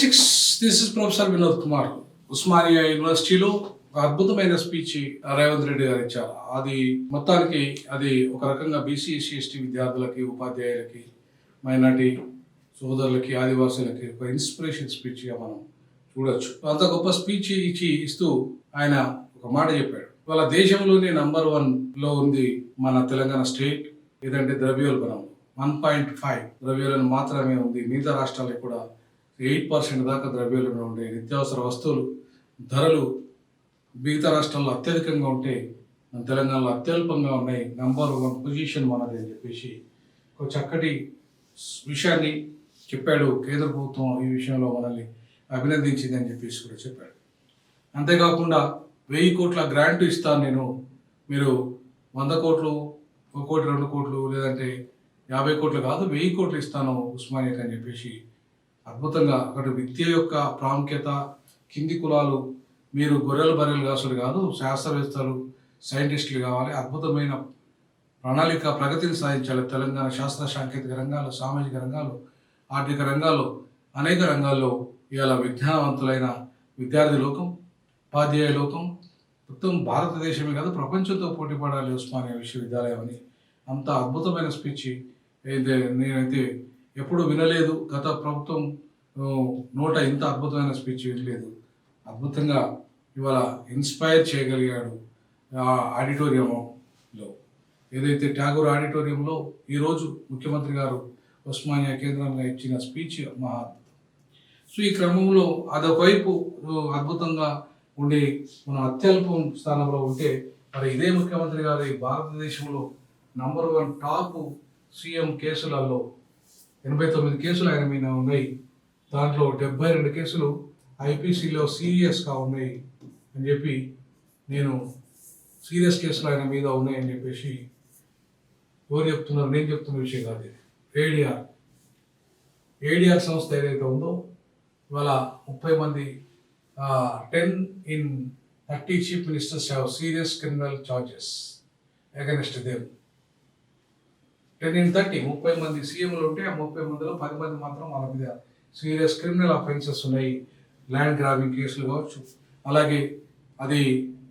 Six this is professor Vinod Kumar Osmania యూనివర్సిటీలో ఒక అద్భుతమైన స్పీచ్ రేవంత్ రెడ్డి గారు ఇచ్చారు. అది మొత్తానికి అది ఒక రకంగా బీసీ ఎస్టీ విద్యార్థులకి ఉపాధ్యాయులకి మైనార్టీ సోదరులకి ఆదివాసులకి ఒక ఇన్స్పిరేషన్ స్పీచ్గా మనం చూడొచ్చు. అంత గొప్ప స్పీచ్ ఇచ్చి ఇస్తూ ఆయన ఒక మాట చెప్పాడు. వాళ్ళ దేశంలోనే నంబర్ వన్లో ఉంది మన తెలంగాణ స్టేట్ ఏదంటే ద్రవ్యోల్బణం. వన్ పాయింట్ ఫైవ్ ద్రవ్యోల్బణం మాత్రమే ఉంది. మిగతా రాష్ట్రాలకు కూడా ఎయిట్ పర్సెంట్ దాకా ద్రవ్యోల్బణం ఉండే నిత్యావసర వస్తువులు ధరలు మిగతా రాష్ట్రాల్లో అత్యధికంగా ఉంటే మన తెలంగాణలో అత్యల్పంగా ఉన్నాయి నంబర్ వన్ పొజిషన్ మనది అని చెప్పేసి ఒక చక్కటి విషయాన్ని చెప్పాడు. కేంద్ర ప్రభుత్వం ఈ విషయంలో మనల్ని అభినందించింది అని చెప్పేసి కూడా చెప్పాడు. అంతేకాకుండా వెయ్యి కోట్ల గ్రాంట్ ఇస్తాను నేను. మీరు వంద కోట్లు ఒక కోటి రెండు కోట్లు లేదంటే యాభై కోట్లు కాదు వెయ్యి కోట్లు ఇస్తాను ఉస్మానియాకి అని చెప్పేసి అద్భుతంగా అక్కడ విద్య యొక్క ప్రాముఖ్యత కింది కులాలు మీరు గొర్రెలు బర్రెలు కాసులు కాదు శాస్త్రవేత్తలు సైంటిస్టులు కావాలి అద్భుతమైన ప్రణాళిక ప్రగతిని సాధించాలి. తెలంగాణ శాస్త్ర సాంకేతిక రంగాలు సామాజిక రంగాలు ఆర్థిక రంగాల్లో అనేక రంగాల్లో ఇవాళ విజ్ఞానవంతులైన విద్యార్థి లోకం ఉపాధ్యాయ లోకం మొత్తం భారతదేశమే కాదు ప్రపంచంతో పోటీ పడాలి ఉస్మానియా విశ్వవిద్యాలయం అని అంత అద్భుతమైన స్పీచ్ అయితే నేనైతే ఎప్పుడు వినలేదు. గత ప్రభుత్వం నోట ఇంత అద్భుతమైన స్పీచ్ వినలేదు. అద్భుతంగా ఇవాళ ఇన్స్పైర్ చేయగలిగాడు ఆ ఆడిటోరియంలో. ఏదైతే ట్యాగూర్ ఆడిటోరియంలో ఈరోజు ముఖ్యమంత్రి గారు ఉస్మానియా కేంద్రంగా ఇచ్చిన స్పీచ్ మహా సో ఈ క్రమంలో అదొకవైపు అద్భుతంగా ఉండి మన అత్యల్పం స్థానంలో ఉంటే మరి ఇదే ముఖ్యమంత్రి గారు ఈ భారతదేశంలో నంబర్ వన్ టాప్ సీఎం కేసులలో ఎనభై తొమ్మిది కేసులు ఆయన మీద ఉన్నాయి. దాంట్లో డెబ్బై రెండు కేసులు ఐపీసీలో సీరియస్గా ఉన్నాయి అని చెప్పి నేను సీరియస్ కేసులు ఆయన మీద ఉన్నాయని చెప్పేసి ఎవరు చెప్తున్నారు? నేను చెప్తున్న విషయం కాదు ఇది. ఏడిఆర్. ఏడిఆర్ సంస్థ ఏదైతే ఉందో ఇవాళ ముప్పై మంది ten in thirty chief ministers have serious criminal charges against them. Ten in thirty ముప్పై మంది సీఎంలు ఉంటే ఆ ముప్పై మందిలో పది మంది మాత్రం వాళ్ళ మీద సీరియస్ క్రిమినల్ అఫెన్సెస్ ఉన్నాయి. ల్యాండ్ గ్రాబింగ్ కేసులు కావచ్చు. అలాగే అది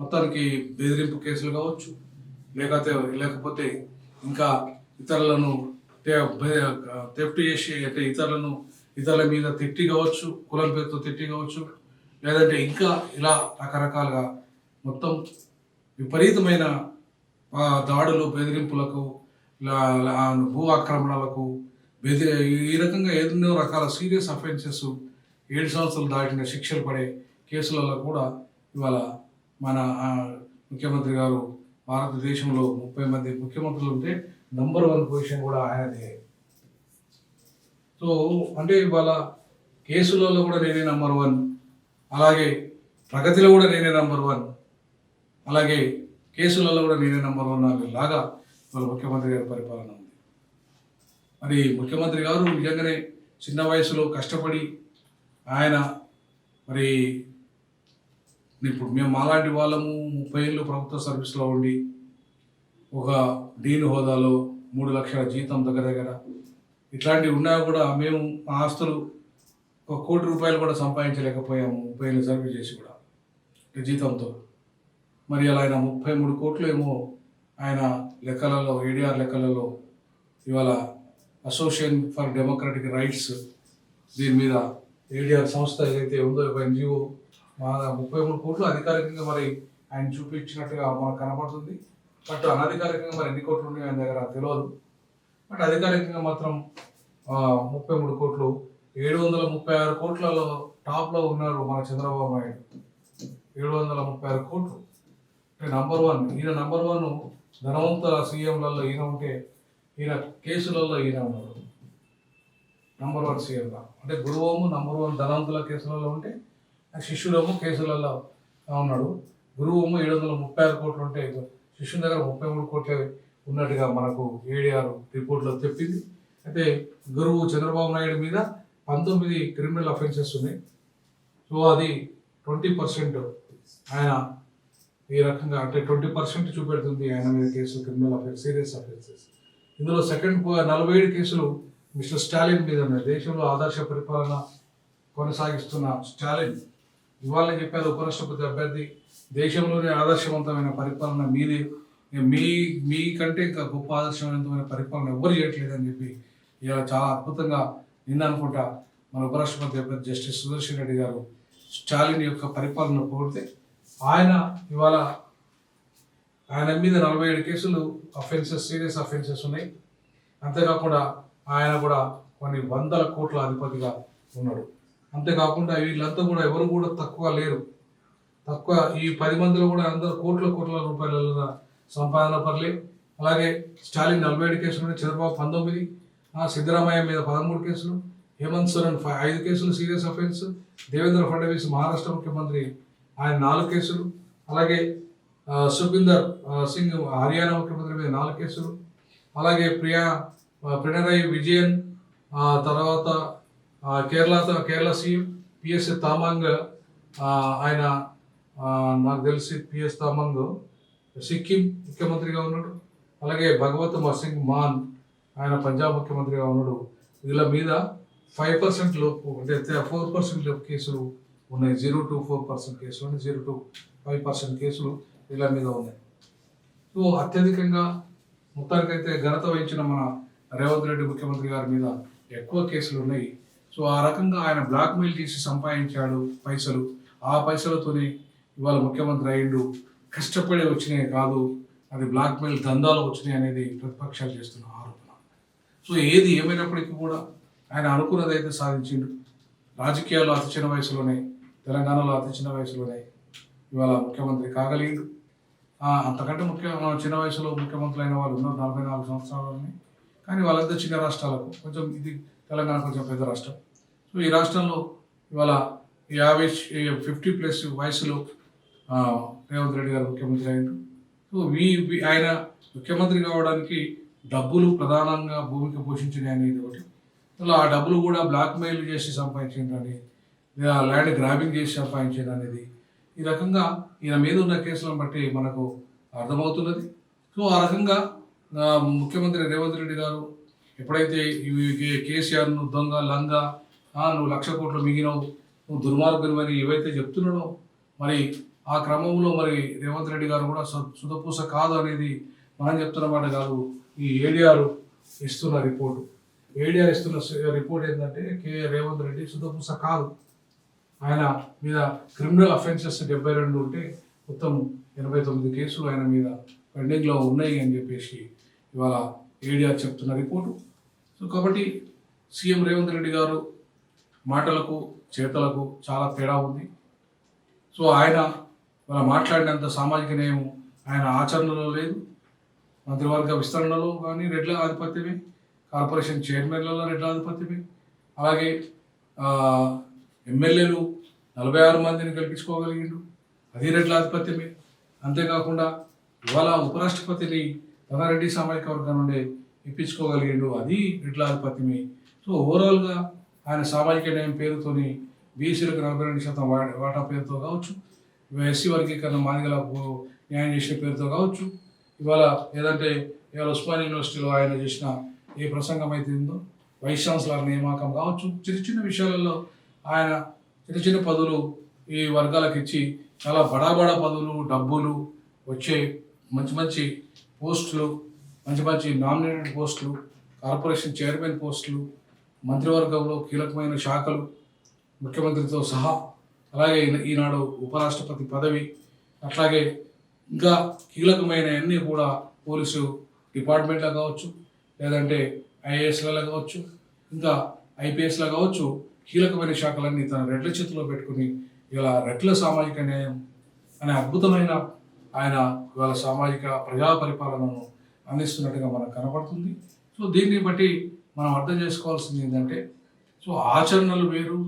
మొత్తానికి బెదిరింపు కేసులు కావచ్చు. లేకపోతే లేకపోతే ఇంకా ఇతరులను తెఫ్ట్ చేసి అంటే ఇతరులను ఇతరుల మీద తిట్టి కావచ్చు కులం పేరుతో తిట్టి కావచ్చు. లేదంటే ఇంకా ఇలా రకరకాలుగా మొత్తం విపరీతమైన దాడులు బెదిరింపులకు భూ ఆక్రమణలకు బెది ఈ రకంగా ఎన్నో రకాల సీరియస్ అఫెన్సెస్ ఏడు సంవత్సరాలు దాటిన శిక్షలు పడే కేసులలో కూడా ఇవాళ మన ముఖ్యమంత్రి గారు భారతదేశంలో ముప్పై మంది ముఖ్యమంత్రులు ఉంటే నంబర్ వన్ పొజిషన్ కూడా ఆయనదే. సో అంటే ఇవాళ కేసులలో కూడా నేనే నంబర్ వన్. అలాగే ప్రగతిలో కూడా నేనే నంబర్ వన్. అలాగే కేసులలో కూడా నేనే నంబర్ వన్ అనే లాగా వాళ్ళ ముఖ్యమంత్రి గారి పరిపాలన ఉంది. మరి ముఖ్యమంత్రి గారు నిజంగానే చిన్న వయసులో కష్టపడి ఆయన మరి ఇప్పుడు మేము మాలాంటి వాళ్ళము ముప్పై ఏళ్ళు ప్రభుత్వ సర్వీస్లో ఉండి ఒక డీన్ హోదాలో మూడు లక్షల జీతం దగ్గర దగ్గర ఇట్లాంటివి ఉన్నా కూడా మేము మా ఆస్తులు ఒక కోటి రూపాయలు కూడా సంపాదించలేకపోయాము ముప్పై ఏళ్ళు సర్వీస్ చేసి కూడా జీతంతో. మరి అలా ఆయన ముప్పై మూడు కోట్లు ఏమో ఆయన లెక్కలలో ఏడిఆర్ లెక్కలలో ఇవాళ అసోసియేషన్ ఫర్ డెమోక్రటిక్ రైట్స్ దీని మీద ఏడిఆర్ సంస్థ ఏదైతే ఉందో ఒక ఎన్జిఓ మా ముప్పై మూడు కోట్లు అధికారికంగా మరి ఆయన చూపించినట్టుగా మనకు కనపడుతుంది బట్ అనధికారికంగా మరి ఎన్ని కోట్లు ఉన్నాయో ఆయన దగ్గర తెలియదు బట్ అధికారికంగా మాత్రం ముప్పై మూడు కోట్లు ఏడు వందల ముప్పై ఆరు కోట్లలో టాప్లో ఉన్నారు మన చంద్రబాబు నాయుడు. ఏడు వందల ముప్పై ఆరు కోట్లు. అంటే నంబర్ వన్ ఈయన నంబర్ వన్ ధనవంతుల సీఎంలలో ఈయన ఉంటే ఈయన కేసులలో ఈయన ఉన్నాడు నంబర్ వన్ సీఎంగా అంటే గురువము నంబర్ వన్ ధనవంతుల కేసులలో ఉంటే ఆ కేసులలో ఉన్నాడు. గురువేమో ఏడు వందల ముప్పై ఆరు కోట్లు ఉంటే శిష్యుని దగ్గర ముప్పై మూడు కోట్లే ఉన్నట్టుగా మనకు ఏడీఆర్ రిపోర్ట్లో చెప్పింది. అయితే గురువు చంద్రబాబు నాయుడు మీద పంతొమ్మిది క్రిమినల్ అఫెన్సెస్ ఉన్నాయి. సో అది ట్వంటీ పర్సెంట్ ఆయన ఈ రకంగా అంటే ట్వంటీ పర్సెంట్ చూపెడుతుంది ఆయన మీద కేసులు క్రిమినల్ అఫెన్స్ సీరియస్ అఫెన్సెస్ ఇందులో సెకండ్ నలభై ఏడు కేసులు మిస్టర్ స్టాలిన్ మీద ఉన్నాయి. దేశంలో ఆదర్శ పరిపాలన కొనసాగిస్తున్న స్టాలిన్ ఇవాళ చెప్పారు ఉపరాష్ట్రపతి అభ్యర్థి దేశంలోనే ఆదర్శవంతమైన పరిపాలన మీదే. మీ మీ కంటే ఇంకా గొప్ప ఆదర్శవంతమైన పరిపాలన ఎవరు చేయట్లేదని చెప్పి ఇలా చాలా అద్భుతంగా నిన్న అనుకుంటా మన ఉపరాష్ట్రపతి అభ్యర్థి జస్టిస్ సుదర్శన్ రెడ్డి గారు స్టాలిన్ యొక్క పరిపాలన పోతే ఆయన ఇవాళ ఆయన మీద నలభై ఏడు కేసులు అఫెన్సెస్ సీరియస్ అఫెన్సెస్ ఉన్నాయి. అంతేకాకుండా ఆయన కూడా కొన్ని వందల కోట్ల అధిపతిగా ఉన్నాడు. అంతేకాకుండా వీళ్ళంతా కూడా ఎవరు కూడా తక్కువ లేరు. తక్కువ ఈ పది మందిలో కూడా అందరూ కోట్ల కోట్ల రూపాయల సంపాదన పర్లే. అలాగే స్టాలిన్ నలభై ఏడు కేసులు ఉన్నాయి చంద్రబాబు పంతొమ్మిది సిద్ధరామయ్య మీద పదమూడు కేసులు హేమంత్ సోరెన్ ఫైవ్ ఐదు కేసులు సీరియస్ అఫెన్స్ దేవేంద్ర ఫడ్నవీస్ మహారాష్ట్ర ముఖ్యమంత్రి ఆయన నాలుగు కేసులు. అలాగే ఆ, సుఖీందర్ సింగ్ హర్యానా ముఖ్యమంత్రి మీద నాలుగు కేసులు. అలాగే ప్రియా ఆ, విజయన్ తర్వాత కేరళ కేరళ సీఎం పిఎస్ తామాంగ్ ఆయన నాకు తెలిసి పిఎస్ తామాంగ్ సిక్కిం ముఖ్యమంత్రిగా ఉన్నాడు. అలాగే భగవత్ సింగ్ మాన్ ఆయన పంజాబ్ ముఖ్యమంత్రిగా ఉన్నాడు. వీళ్ళ మీద ఫైవ్ పర్సెంట్ లోపు అంటే ఫోర్ పర్సెంట్ లోపు కేసులు ఉన్నాయి. జీరో టు ఫోర్ పర్సెంట్ కేసులు అంటే జీరో టు ఫైవ్ పర్సెంట్ కేసులు వీళ్ళ మీద ఉన్నాయి. సో అత్యధికంగా మొత్తానికైతే ఘనత వహించిన మన రేవంత్ రెడ్డి ముఖ్యమంత్రి గారి మీద ఎక్కువ కేసులు ఉన్నాయి. సో ఆ రకంగా ఆయన బ్లాక్మెయిల్ చేసి సంపాదించాడు పైసలు. ఆ పైసలతోనే ఇవాళ ముఖ్యమంత్రి అయ్యిండు. కష్టపడి వచ్చినాయి కాదు. అది బ్లాక్మెయిల్ దందాలు వచ్చినాయి అనేది ప్రతిపక్షాలు చేస్తున్న ఆరోపణ. సో ఏది ఏమైనప్పటికీ కూడా ఆయన అనుకున్నదైతే సాధించిండు. రాజకీయాల్లో అతి చిన్న వయసులోనే తెలంగాణలో అతి చిన్న వయసులోనే ఇవాళ ముఖ్యమంత్రి కాగలేదు అంతకంటే ముఖ్య చిన్న వయసులో ముఖ్యమంత్రులు అయిన వాళ్ళు ఉన్నారు నలభై నాలుగు సంవత్సరాలని. కానీ వాళ్ళంతా చిన్న రాష్ట్రాలకు కొంచెం ఇది తెలంగాణ కొంచెం పెద్ద రాష్ట్రం. సో ఈ రాష్ట్రంలో ఇవాళ యాభై ఫిఫ్టీ ప్లస్ వయసులో రేవంత్ రెడ్డి గారు ముఖ్యమంత్రి అయ్యారు. సో వీ ఆయన ముఖ్యమంత్రి కావడానికి డబ్బులు ప్రధానంగా భూమికి పోషించినాయి అనేది ఒకటి. అలా ఆ డబ్బులు కూడా బ్లాక్మెయిల్ చేసి సంపాదించిందని లేదా ల్యాండ్ గ్రాబింగ్ చేసి సంపాదించింది అనేది. ఈ రకంగా ఈయన మీద ఉన్న కేసులను బట్టి మనకు అర్థమవుతున్నది. సో ఆ రకంగా ముఖ్యమంత్రి రేవంత్ రెడ్డి గారు ఎప్పుడైతే ఇవి కే- కేసీఆర్ను దొంగ లంగ నువ్వు లక్ష కోట్లు మిగినవు నువ్వు దుర్మార్గులు అని ఏవైతే చెప్తున్నాడో మరి ఆ క్రమంలో మరి రేవంత్ రెడ్డి గారు కూడా సు- సుధపూస కాదు అనేది మనం చెప్తున్న మాట కాదు. ఈ ఏడిఆర్ ఇస్తున్న రిపోర్టు. ఏడిఆర్ ఇస్తున్న రిపోర్ట్ ఏంటంటే కే రేవంత్ రెడ్డి సుధపూస కాదు. ఆయన మీద క్రిమినల్ అఫెన్సెస్ డెబ్బై రెండు ఉంటే మొత్తం ఎనభై తొమ్మిది కేసులు ఆయన మీద పెండింగ్లో ఉన్నాయి అని చెప్పేసి ఇవాళ ఏడిఆర్ చెప్తున్న రిపోర్టు. సో కాబట్టి సీఎం రేవంత్ రెడ్డి గారు మాటలకు చేతలకు చాలా తేడా ఉంది. సో ఆయన ఇవాళ మాట్లాడినంత సామాజిక న్యాయం ఆయన ఆచరణలో లేదు. మంత్రివర్గ విస్తరణలో కానీ రెడ్ల ఆధిపత్యమే. కార్పొరేషన్ చైర్మన్లలో రెడ్ల ఆధిపత్యమే. అలాగే ఎమ్మెల్యేలు నలభై ఆరు మందిని గెలిపించుకోగలిగిండు అది రెడ్ల ఆధిపత్యమే. అంతేకాకుండా ఇవాళ ఉపరాష్ట్రపతిని రంగారెడ్డి సామాజిక వర్గం నుండి ఇప్పించుకోగలిగిండు అది రెడ్ల ఆధిపత్యమే. సో ఓవరాల్గా ఆయన సామాజిక న్యాయం పేరుతోని బీసీలకు నలభై రెండు శాతం వా- వాటా పేరుతో కావచ్చు ఎస్సీ వర్గీకరణ మాదిగలకు న్యాయం చేసిన పేరుతో కావచ్చు ఇవాళ ఏదంటే ఇవాళ ఉస్మాన్ యూనివర్సిటీలో ఆయన చేసిన ఏ ప్రసంగం అయితే ఉందో వైస్ ఛాన్సలర్ నియామకం కావచ్చు చిన్న చిన్న విషయాలలో ఆయన చిన్న చిన్న పదవులు ఈ వర్గాలకు ఇచ్చి చాలా బడా బడా పదవులు డబ్బులు వచ్చే మంచి మంచి పోస్టులు మంచి మంచి నామినేటెడ్ పోస్టులు కార్పొరేషన్ చైర్మన్ పోస్టులు మంత్రివర్గంలో కీలకమైన శాఖలు ముఖ్యమంత్రితో సహా అలాగే ఈనాడు ఉపరాష్ట్రపతి పదవి అట్లాగే ఇంకా కీలకమైన అన్నీ కూడా పోలీసు డిపార్ట్మెంట్లో కావచ్చు లేదంటే ఐఏఎస్లలో కావచ్చు ఇంకా ఐపీఎస్లో కావచ్చు కీలకమైన శాఖలన్నీ తన రెడ్ల చేతిలో పెట్టుకుని ఇలా రెడ్ల సామాజిక న్యాయం అనే అద్భుతమైన ఆయన ఇవాళ సామాజిక ప్రజా పరిపాలనను అందిస్తున్నట్టుగా మనకు కనపడుతుంది. సో దీన్ని బట్టి మనం అర్థం చేసుకోవాల్సింది ఏంటంటే సో ఆచరణలు వేరు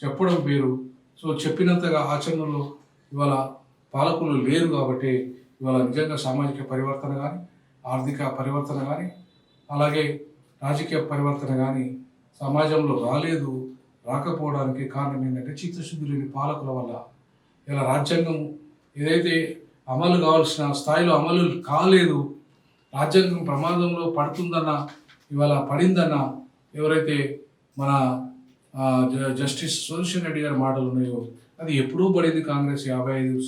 చెప్పడం వేరు. సో చెప్పినంతగా ఆచరణలో ఇవాళ పాలకులు లేరు కాబట్టి ఇవాళ నిజంగా సామాజిక పరివర్తన కానీ ఆర్థిక పరివర్తన కానీ అలాగే రాజకీయ పరివర్తన కానీ సమాజంలో రాలేదు రాకపోవడానికి కారణం ఏంటంటే చిత్తశుద్ధి లేని పాలకుల వల్ల ఇలా రాజ్యాంగం ఏదైతే అమలు కావాల్సిన స్థాయిలో అమలు కాలేదు రాజ్యాంగం ప్రమాదంలో పడుతుందన్న ఇవాళ పడిందన్న ఎవరైతే మన జస్టిస్ సుదర్శన్ రెడ్డి గారి మాటలు ఉన్నాయో అది ఎప్పుడూ పడింది కాంగ్రెస్ యాభై ఐదు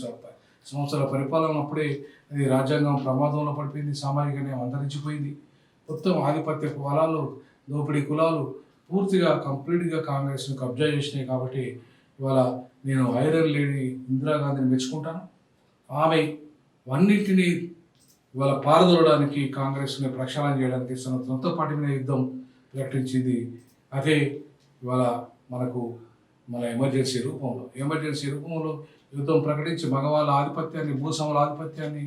సంవత్సరాల పరిపాలన అప్పుడే అది రాజ్యాంగం ప్రమాదంలో పడిపోయింది సామాజిక న్యాయం అంతరించిపోయింది. మొత్తం ఆధిపత్య కులాలు దోపిడీ కులాలు పూర్తిగా కంప్లీట్గా కాంగ్రెస్ను కబ్జా చేసినాయి కాబట్టి ఇవాళ నేను ఐరన్ లేని ఇందిరాగాంధీని మెచ్చుకుంటాను. ఆమె అన్నింటినీ ఇవాళ పారదోలడానికి కాంగ్రెస్ని ప్రక్షాళన చేయడానికి తన సొంత పార్టీ మీద యుద్ధం ప్రకటించింది. అదే ఇవాళ మనకు మన ఎమర్జెన్సీ రూపంలో ఎమర్జెన్సీ రూపంలో యుద్ధం ప్రకటించి మగవాళ్ళ ఆధిపత్యాన్ని భూస్వాముల ఆధిపత్యాన్ని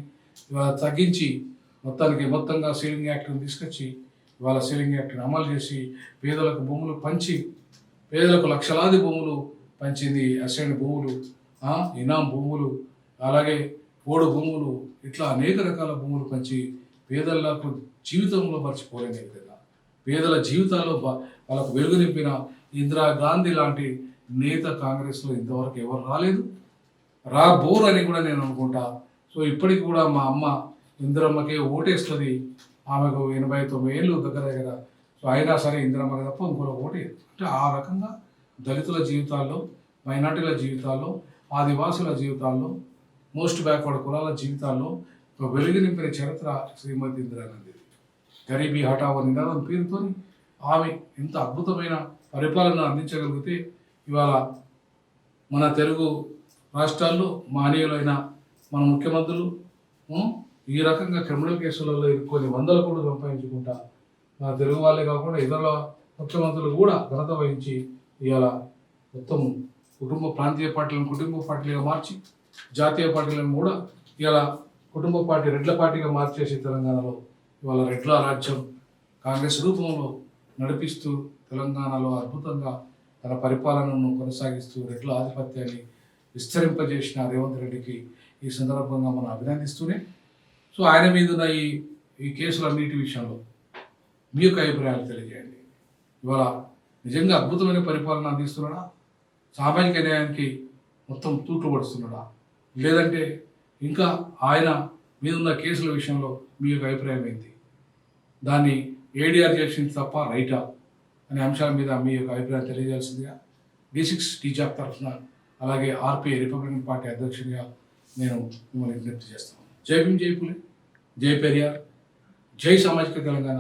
ఇవాళ తగ్గించి మొత్తానికి మొత్తంగా సీలింగ్ యాక్ట్ని తీసుకొచ్చి ఇవాళ సీలింగ్ యాక్ట్ని అమలు చేసి పేదలకు భూములు పంచి పేదలకు లక్షలాది భూములు పంచింది అసైన్ భూములు ఇనాం భూములు అలాగే ఓడు భూములు ఇట్లా అనేక రకాల భూములు పంచి పేదలకు జీవితంలో మర్చిపోలేని విధంగా. పేదల జీవితాల్లో వాళ్ళకు వెలుగు నింపిన ఇందిరా గాంధీ లాంటి నేత కాంగ్రెస్లో ఇంతవరకు ఎవరు రాలేదు. రాబోరు అని కూడా నేను అనుకుంటా. సో ఇప్పటికి కూడా మా అమ్మ ఇందిరమ్మకే ఓటేస్తుంది. ఆమెకు ఎనభై తొమ్మిది ఏళ్ళు దగ్గర దగ్గర. సో అయినా సరే ఇందిరమ్మ తప్ప ఇంకోటి అంటే ఆ రకంగా దళితుల జీవితాల్లో మైనార్టీల జీవితాల్లో ఆదివాసుల జీవితాల్లో మోస్ట్ బ్యాక్వర్డ్ కులాల జీవితాల్లో ఒక వెలుగు నింపిన చరిత్ర శ్రీమతి ఇందిరాగాంధీ. గరీబీ హఠావో నినాదం పేరుతో ఆమె ఎంత అద్భుతమైన పరిపాలన అందించగలిగితే ఇవాళ మన తెలుగు రాష్ట్రాల్లో మానీయులైన మన ముఖ్యమంత్రులు ఈ రకంగా క్రిమినల్ కేసులలో కొన్ని వందల కోట్లు సంపాదించుకుంటా మన తెలుగు వాళ్ళే కాకుండా ఇతరుల ముఖ్యమంత్రులు కూడా ఘనత వహించి ఇవాళ మొత్తం కుటుంబ ప్రాంతీయ పార్టీలను కుటుంబ పార్టీలుగా మార్చి జాతీయ పార్టీలను కూడా ఇవాళ కుటుంబ పార్టీ రెడ్ల పార్టీగా మార్చేసి తెలంగాణలో ఇవాళ రెడ్ల రాజ్యం కాంగ్రెస్ రూపంలో నడిపిస్తూ తెలంగాణలో అద్భుతంగా తన పరిపాలనను కొనసాగిస్తూ రెడ్ల ఆధిపత్యాన్ని విస్తరింపజేసిన రేవంత్ రెడ్డికి ఈ సందర్భంగా మనం అభినందిస్తూనే సో ఆయన మీద ఉన్న ఈ ఈ కేసులన్నిటి విషయంలో మీ యొక్క అభిప్రాయాలు తెలియజేయండి. ఇవాళ నిజంగా అద్భుతమైన పరిపాలన అందిస్తున్నాడా? సామాజిక న్యాయానికి మొత్తం తూట్లు పడుతున్నాడా లేదంటే ఇంకా ఆయన మీద ఉన్న కేసుల విషయంలో మీ యొక్క అభిప్రాయం ఏంటి? దాన్ని ఏడీఆర్ చేసింది తప్ప రైటా? అనే అంశాల మీద మీ యొక్క అభిప్రాయం తెలియజేయాల్సిందిగా డి సిక్స్ టీచాక్ తరఫున అలాగే ఆర్పీ రిపబ్లికన్ పార్టీ అధ్యక్షుడిగా నేను మిమ్మల్ని విజ్ఞప్తి చేస్తాను జై భీమ్ జై పులి జై పెరియార్ జై సామాజిక తెలంగాణ